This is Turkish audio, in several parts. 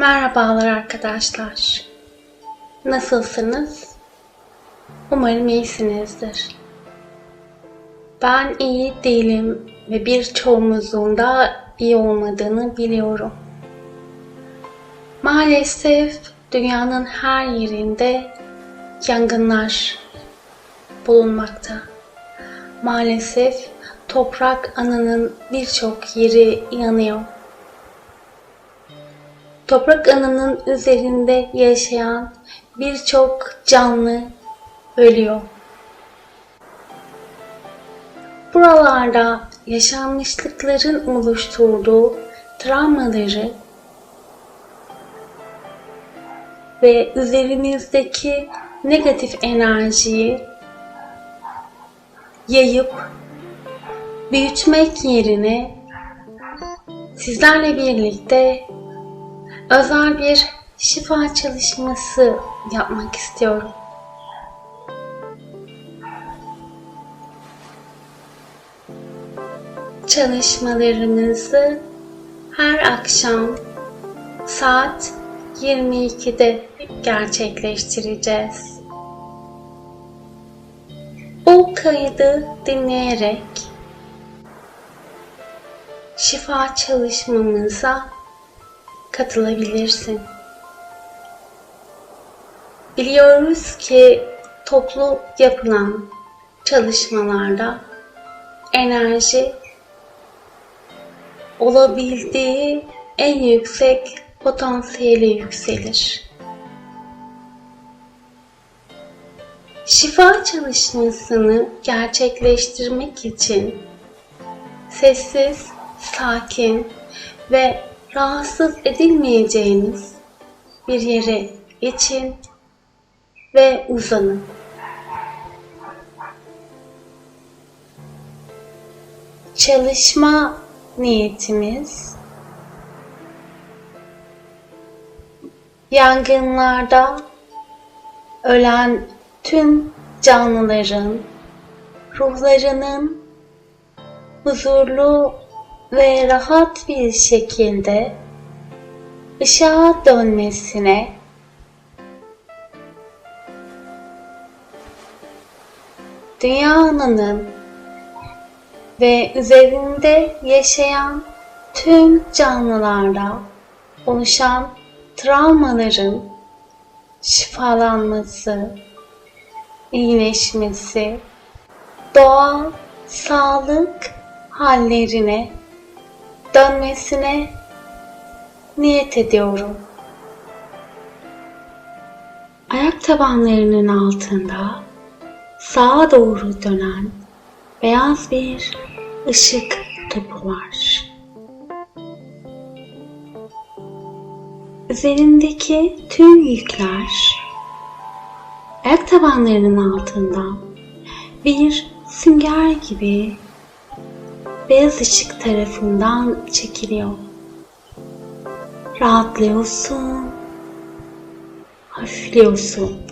Merhabalar arkadaşlar. Nasılsınız? Umarım iyisinizdir. Ben iyi değilim ve birçoğumuzun da iyi olmadığını biliyorum. Maalesef dünyanın her yerinde yangınlar bulunmakta. Maalesef toprak ananın birçok yeri yanıyor. Toprak ananın üzerinde yaşayan birçok canlı ölüyor. Buralarda yaşanmışlıkların oluşturduğu travmaları ve üzerimizdeki negatif enerjiyi yayıp büyütmek yerine sizlerle birlikte özel bir şifa çalışması yapmak istiyorum. Çalışmalarımızı her akşam saat 22'de gerçekleştireceğiz. Bu kaydı dinleyerek şifa çalışmamıza katılabilirsin. Biliyoruz ki toplu yapılan çalışmalarda enerji olabildiği en yüksek potansiyeli yükselir. Şifa çalışmasını gerçekleştirmek için sessiz, sakin ve rahatsız edilmeyeceğiniz bir yere geçin ve uzanın. Çalışma niyetimiz yangınlarda ölen tüm canlıların ruhlarının huzurlu ve rahat bir şekilde ışığa dönmesine dünyanın ve üzerinde yaşayan tüm canlılarda oluşan travmaların şifalanması, iyileşmesi, doğal sağlık hallerine dönmesine niyet ediyorum. Ayak tabanlarının altında sağa doğru dönen beyaz bir ışık topu var. Üzerindeki tüm yükler ayak tabanlarının altında bir sünger gibi beyaz ışık tarafından çekiliyor. Rahatlıyorsun, hafifliyorsun.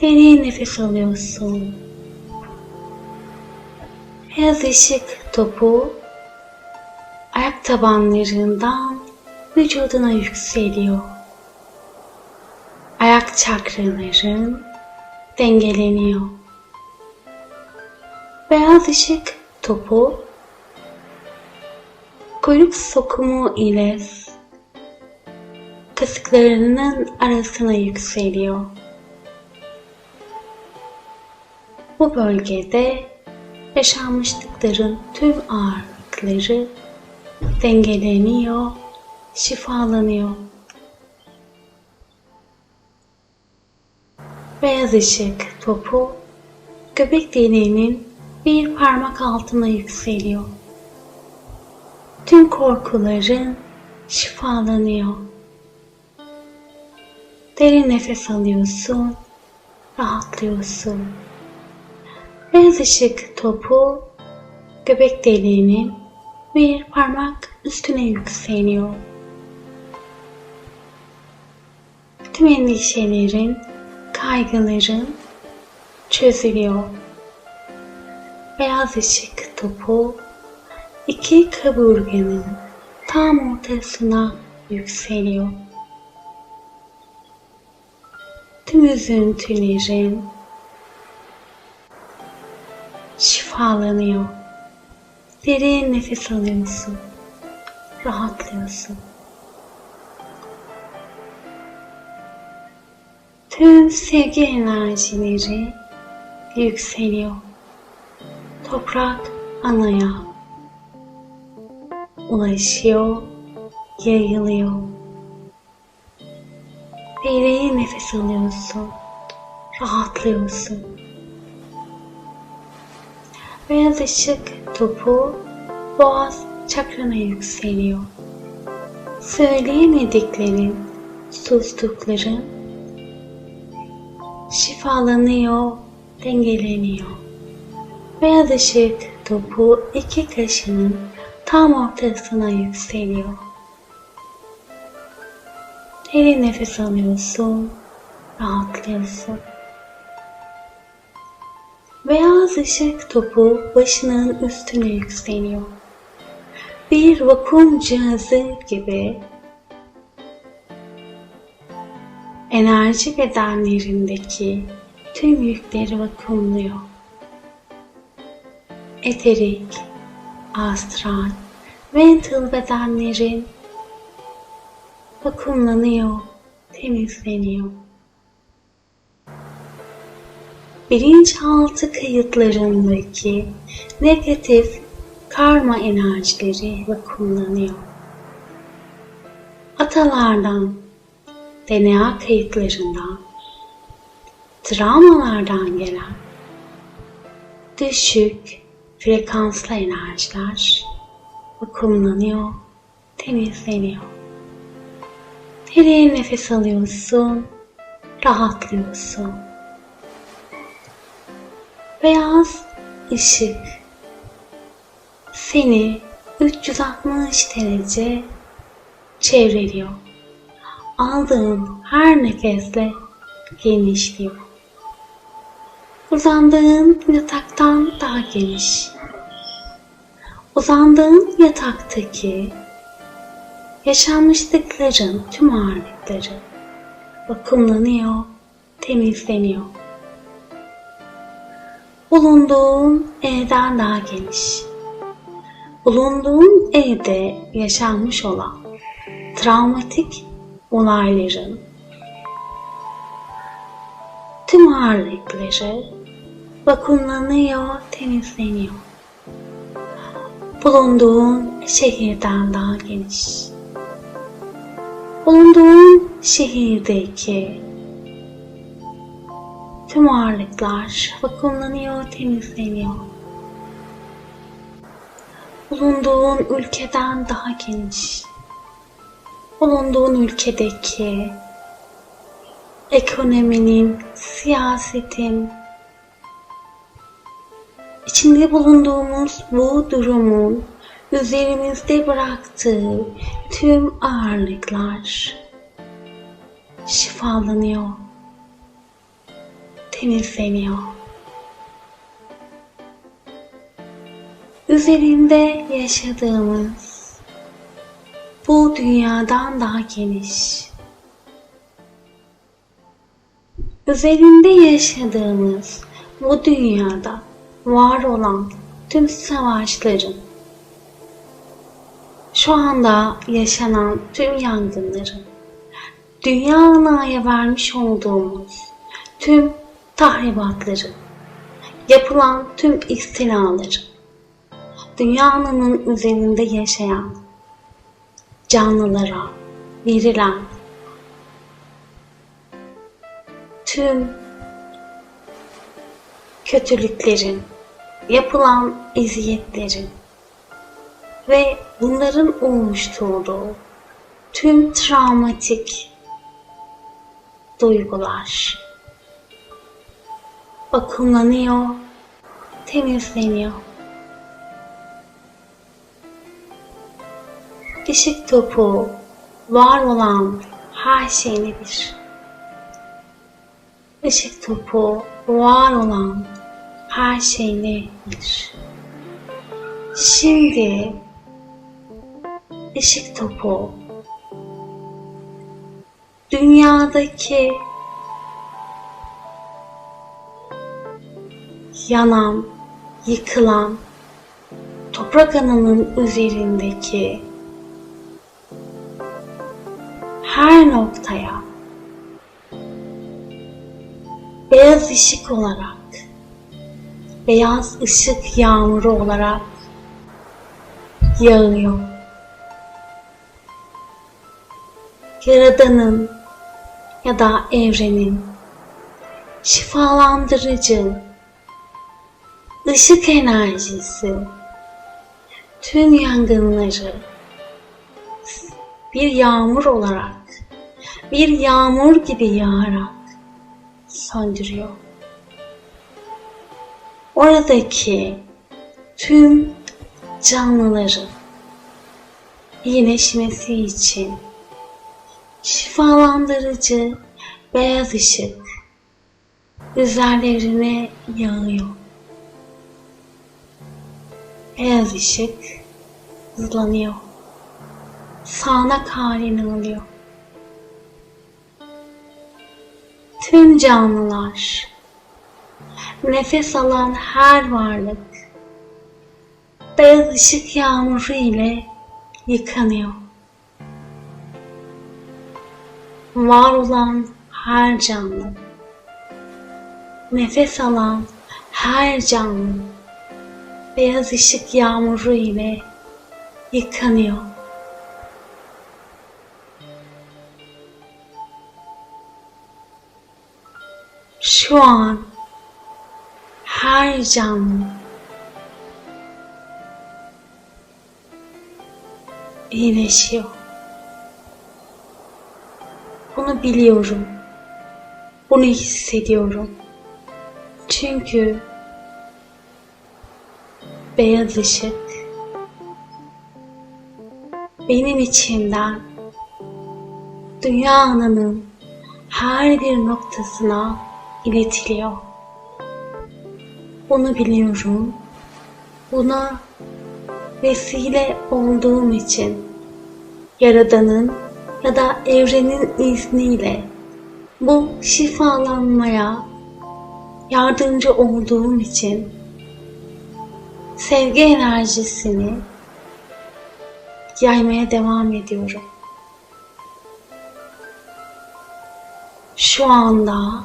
Derin nefes alıyorsun. Beyaz ışık topu ayak tabanlarından vücuduna yükseliyor. Ayak çakraların dengeleniyor. Beyaz ışık topu kuyruk sokumu ile kasıklarının arasına yükseliyor. Bu bölgede yaşanmışlıkların tüm ağırlıkları dengeleniyor, şifalanıyor. Beyaz ışık topu göbek deliğinin bir parmak altına yükseliyor. Tüm korkuların şifalanıyor. Derin nefes alıyorsun, rahatlıyorsun. Beyaz ışık topu göbek deliğinin bir parmak üstüne yükseliyor. Tüm endişelerin, kaygıların çözülüyor. Beyaz ışık topu iki kaburganın tam ortasına yükseliyor. Tüm üzüntülerin şifalanıyor. Derin nefes alıyorsun. Rahatlıyorsun. Tüm sevgi enerjileri yükseliyor. Toprak anaya ulaşıyor, yayılıyor. Derin nefes alıyorsun, rahatlıyorsun. Beyaz ışık topu boğaz çakrana yükseliyor. Söyleyemediklerin, sustukların şifalanıyor, dengeleniyor. Beyaz ışık topu iki kaşının tam ortasına yükseliyor. Derin nefes alıyorsun, rahatlıyorsun. Beyaz ışık topu başının üstüne yükseliyor. Bir vakum cihazı gibi enerji bedenlerindeki tüm yükleri vakumluyor. Eterik, astral, mental bedenlerin vakumlanıyor, temizleniyor. Bilinçaltı kayıtlarındaki negatif karma enerjileri vakumlanıyor. Atalardan, DNA kayıtlarından, travmalardan gelen düşük frekanslı enerjiler vakumlanıyor, temizleniyor. Derin nefes alıyorsun, rahatlıyorsun. Beyaz ışık seni 360 derece çevreliyor. Aldığın her nefesle genişliyor. Uzandığın yataktan daha geniş. Uzandığın yataktaki yaşanmışlıkların tüm ağırlıkları vakumlanıyor, temizleniyor. Bulunduğun evden daha geniş. Bulunduğun evde yaşanmış olan travmatik olayların tüm ağırlıkları vakumlanıyor, temizleniyor. Bulunduğun şehirden daha geniş. Bulunduğun şehirdeki tüm ağırlıklar vakumlanıyor, temizleniyor. Bulunduğun ülkeden daha geniş. Bulunduğun ülkedeki ekonominin, siyasetin, içinde bulunduğumuz bu durumun üzerimizde bıraktığı tüm ağırlıklar şifalanıyor, temizleniyor. Üzerinde yaşadığımız bu dünyadan daha geniş. Üzerinde yaşadığımız bu dünyada var olan tüm savaşların, şu anda yaşanan tüm yangınların, dünya anaya vermiş olduğumuz tüm tahribatları, yapılan tüm istilaları, dünyanın üzerinde yaşayan canlılara verilen tüm kötülüklerin, yapılan eziyetlerin ve bunların oluşturduğu tüm travmatik duygular bakımlanıyor, temizleniyor. Işık topu var olan her şeyidir. Işık topu var olan her şeyidir. Şimdi ışık topu dünyadaki yanan, yıkılan toprak ananın üzerindeki her noktaya beyaz ışık olarak, beyaz ışık yağmuru olarak yağıyor. Yaradanın ya da evrenin şifalandırıcı ışık enerjisi tüm yangınları bir yağmur olarak bir yağmur gibi yağarak söndürüyor. Oradaki tüm canlıların iyileşmesi için şifalandırıcı beyaz ışık üzerlerine yağıyor. Beyaz ışık hızlanıyor. Sağanak halini alıyor. Tüm canlılar, nefes alan her varlık, beyaz ışık yağmuru ile yıkanıyor. Var olan her canlı, nefes alan her canlı, beyaz ışık yağmuru ile yıkanıyor. Şu an her canlı iyileşiyor. Bunu biliyorum. Bunu hissediyorum. Çünkü beyaz ışık benim içimden dünya ananın her bir noktasına iletiliyor. Bunu biliyorum. Buna vesile olduğum için Yaradan'ın ya da evrenin izniyle bu şifalanmaya yardımcı olduğum için sevgi enerjisini yaymaya devam ediyorum. Şu anda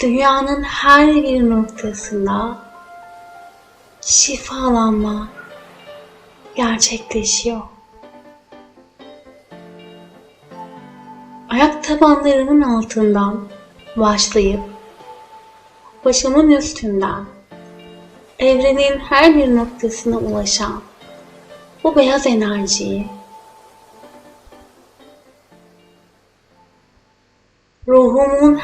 dünyanın her bir noktasında şifalanma gerçekleşiyor. Ayak tabanlarımın altından başlayıp başımın üstünden evrenin her bir noktasına ulaşan bu beyaz enerjiyi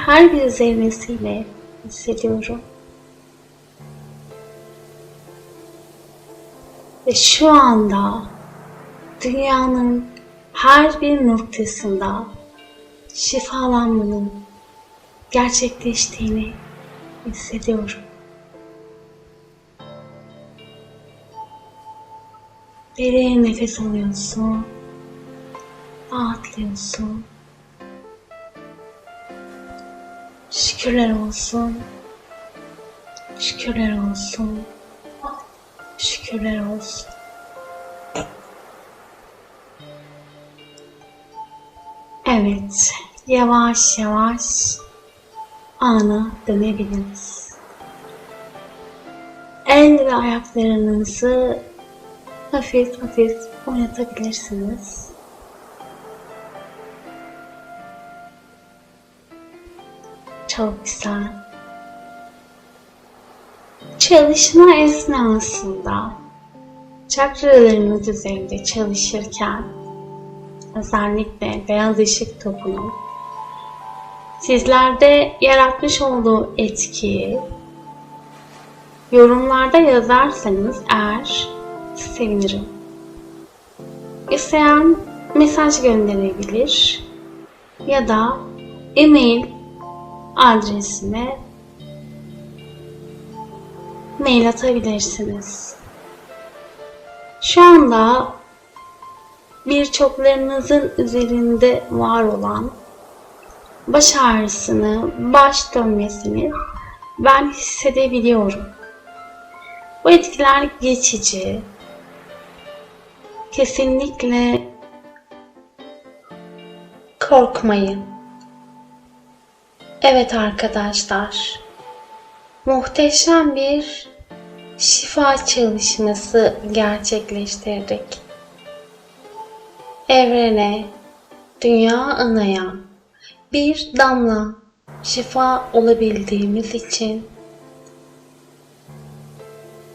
her bir zerresiyle hissediyorum. Ve şu anda dünyanın her bir noktasında şifalanmanın gerçekleştiğini hissediyorum. Derin nefes alıyorsun. Rahatlıyorsun. Şükürler olsun. Şükürler olsun. Şükürler olsun. Evet, yavaş yavaş ana dönebiliriz. El ve ayaklarınızı hafif hafif oynatabilirsiniz. Güzel. Çalışma esnasında çakralarınız üzerinde çalışırken özellikle beyaz ışık topunun sizlerde yaratmış olduğu etkiyi yorumlarda yazarsanız eğer sevinirim. İsteyen mesaj gönderebilir ya da e-mail adresine mail atabilirsiniz. Şu anda birçoklarınızın üzerinde var olan baş ağrısını, baş dönmesini ben hissedebiliyorum. Bu etkiler geçici. Kesinlikle korkmayın. Evet arkadaşlar. Muhteşem bir şifa çalışması gerçekleştirdik. Evrene, dünya anaya bir damla şifa olabildiğimiz için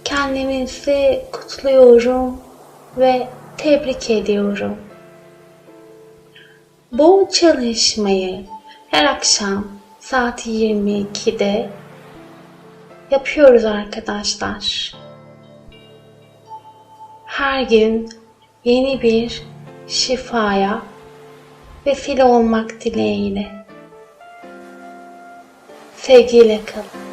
kendimizi kutluyorum ve tebrik ediyorum. Bu çalışmayı her akşam saat 22'de yapıyoruz arkadaşlar. Her gün yeni bir şifaya vesile olmak dileğiyle. Sevgiyle kalın.